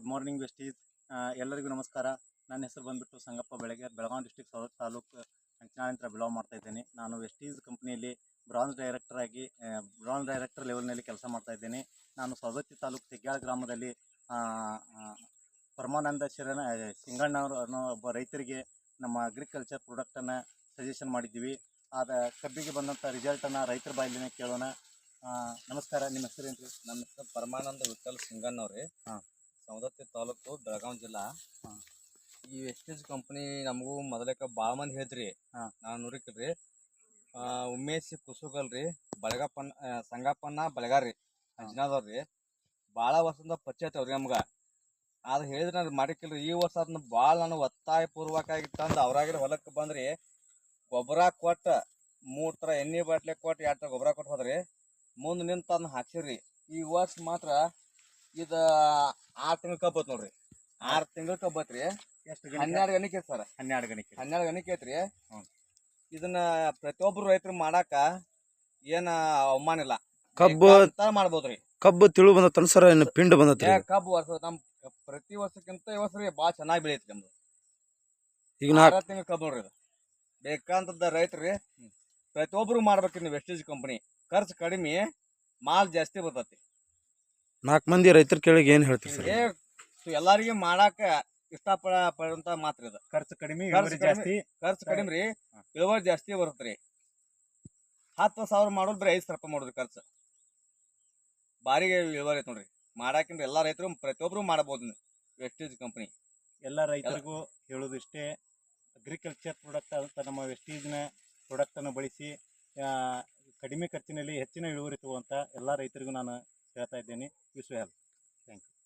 Good morning ವೆಸ್ಟೀಸ್. ಎಲ್ಲರಿಗೂ ನಮಸ್ಕಾರ. ನನ್ನ ಹೆಸರು ಬಂದುಬಿಟ್ಟು ಸಂಗಪ್ಪ ಬೆಳಗ್ಗೆ ಬೆಳಗಾವಿ ಡಿಸ್ಟಿಕ್ ಸೌತ್ ತಾಲೂಕು ಅಂಚನಾಳಿಂದ ಬಿಲಾಂಗ್ ಮಾಡ್ತಾ ಇದ್ದೀನಿ. ನಾನು ವೆಸ್ಟೀಸ್ ಕಂಪ್ನಿಯಲ್ಲಿ ಬ್ರಾಂಚ್ ಡೈರೆಕ್ಟರ್ ಆಗಿ ಬ್ರಾಂಚ್ ಡೈರೆಕ್ಟರ್ ಲೆವೆಲ್ನಲ್ಲಿ ಕೆಲಸ ಮಾಡ್ತಾ ಇದ್ದೀನಿ. ನಾನು ಸವದತ್ತಿ ತಾಲೂಕು ತೆಗ್ಯಾಳ ಗ್ರಾಮದಲ್ಲಿ ಪರಮಾನಂದ ಶರಣ ಸಿಂಗಣ್ಣವರು ಅನ್ನೋ ಒಬ್ಬ ರೈತರಿಗೆ ನಮ್ಮ ಅಗ್ರಿಕಲ್ಚರ್ ಪ್ರಾಡಕ್ಟನ್ನು ಸಜೆಷನ್ ಮಾಡಿದ್ದೀವಿ. ಆದ ಕಬ್ಬಿಗೆ ಬಂದಂಥ ರಿಸಲ್ಟನ್ನು ರೈತರ ಬಾಯಲ್ಲಿನ ಕೇಳೋಣ. ನಮಸ್ಕಾರ. ನಿಮ್ಮ ಹೆಸರು ರೀ ನಮ್ಮ ಹೆಸರು ಪರಮಾನಂದ ವಿಠಲ್ ಸಿಂಗಣ್ಣವ್ರಿ. ಹಾ. ಸವದತ್ತಿ ತಾಲೂಕು ಬೆಳಗಾವಿ ಜಿಲ್ಲಾ. ಈ ವೆಸ್ಟೇಜ್ ಕಂಪನಿ ನಮಗೂ ಮೊದಲೇಕ ಭಾಳ ಮಂದಿ ಹೇಳ್ತ್ರಿ ನಾನು ನಾವು ಉಮೇಶ್ ಕುಸುಗಲ್ ರೀ ಬಳಗಪ್ಪನ ಸಂಗಪ್ಪನ ಬಳಗಾರಿ ಅಂಜನಾದವ್ರಿ. ಭಾಳ ವರ್ಷದಿಂದ ಪರಿಚಯ ಅವ್ರಿ ನಮ್ಗೆ. ಅದು ಹೇಳಿದ್ರೆ ನಾನು ಮಾಡಿಕಿಲ್ರಿ. ಈ ವರ್ಷ ಅದನ್ನ ಭಾಳ ನಾನು ಒತ್ತಾಯ ಪೂರ್ವಕವಾಗಿ ತಂದು ಅವ್ರಾಗಿರ ಹೊಲಕ್ಕೆ ಬಂದ್ರಿ. ಗೊಬ್ಬರ ಕೊಟ್ಟು ಮೂರು ಥರ ಎಣ್ಣೆ ಬಾಟ್ಲೆ ಕೊಟ್ಟು ಎರಡು ಥರ ಗೊಬ್ಬರ ಕೊಟ್ಟು ಹೋದ್ರಿ. ಮುಂದೆ ನಿಂತು ಅದನ್ನ ಹಾಕ್ಸಿರಿ ಈ ವರ್ಷ ಮಾತ್ರ ಇದು ಆರು ತಿಂಗಳ ಕಬ್ಬತ್ ನೋಡ್ರಿ. ಆರು ತಿಂಗಳ ಕಬ್ಬತ್ರಿ ಎಷ್ಟು ಹನ್ನೆರಡು ಗಣಿಕೆ ಐತಿ ಸರ್. ಹನ್ನೆರಡು ಗಣಿಕೆ. ಹನ್ನೆರಡು ಗಣಿಕೆ ಐತ್ರಿ. ಇದನ್ನ ಪ್ರತಿಯೊಬ್ರು ರೈತರು ಮಾಡಾಕ ಏನ ಅವಮಾನ ಇಲ್ಲ. ಕಬ್ಬು ಮಾಡ್ಬೋದ್ರಿ ಕಬ್ಬು ತಿಳು ಬಂದತ್ತ ಸರ್ ಇನ್ನು ಪಿಂಡ್ ಬಂದ ಕಬ್ಬು ವರ್ಷ ನಮ್ ಪ್ರತಿ ವರ್ಷಕ್ಕಿಂತ ಈ ವರ್ಷ ರೀ ಭಾಳ ಚೆನ್ನಾಗಿ ಬೆಳೆಯೈತಿ ನಮ್ದು. ಈಗ ಆರು ತಿಂಗಳ ಕಬ್ಬು ನೋಡ್ರಿ ಇದು. ಬೇಕಂತದ ರೈತರಿ ಪ್ರತಿಯೊಬ್ರು ಮಾಡ್ಬೇಕ್ರಿ ನೀವು ವೆಸ್ಟೇಜ್ ಕಂಪನಿ. ಖರ್ಚು ಕಡಿಮೆ ಮಾಲ್ ಜಾಸ್ತಿ ಬರ್ತೈತಿ. ನಾಲ್ಕು ಮಂದಿ ರೈತರ ಕೇಳಿಗೆ ಏನ್ ಹೇಳ್ತೀರಿ ಸರ್? ಏ ಎಲ್ಲಾರಿಗೂ ಮಾಡಾಕ ಇಷ್ಟಪಡ ಪಡುವಂತ ಮಾತ್ರ ಇದು. ಖರ್ಚು ಕಡಿಮೆ ಖರ್ಚು ಜಾಸ್ತಿ. ಖರ್ಚು ಕಡಿಮೆ ರೀ ಇಳುವರಿ ಜಾಸ್ತಿ ಬರುತ್ತ್ರಿ ಹತ್ತು ಸಾವಿರ ಮಾಡೋದು ಬರೀ ಐದು ಸಾವಿರ ರೂಪಾಯಿ ಮಾಡೋದು ಖರ್ಚು. ಬಾರಿಗೆ ಇಳುವರಿ ಐತೆ ನೋಡ್ರಿ. ಮಾಡಾಕಿಂದ್ರೆ ಎಲ್ಲಾ ರೈತರು ಪ್ರತಿಯೊಬ್ರು ಮಾಡಬಹುದು ವೆಸ್ಟೇಜ್ ಕಂಪನಿ ಎಲ್ಲ ರೈತರಿಗೂ ಹೇಳೋದು ಇಷ್ಟೇ ಅಗ್ರಿಕಲ್ಚರ್ ಪ್ರಾಡಕ್ಟ್ ಅಂತ ನಮ್ಮ ವೆಸ್ಟೇಜ್ನ ಪ್ರಾಡಕ್ಟನ್ನು ಬಳಸಿ ಆ, ಕಡಿಮೆ ಖರ್ಚಿನಲ್ಲಿ ಹೆಚ್ಚಿನ ಇಳುವರಿ ತಗುವಂಥ ಎಲ್ಲ ರೈತರಿಗೂ ನಾನು ಹೇಳ್ತಾ ಇದ್ದೀನಿ. ವಿಶ್ವ ಹೆಲ್ತ್ ಥ್ಯಾಂಕ್ ಯು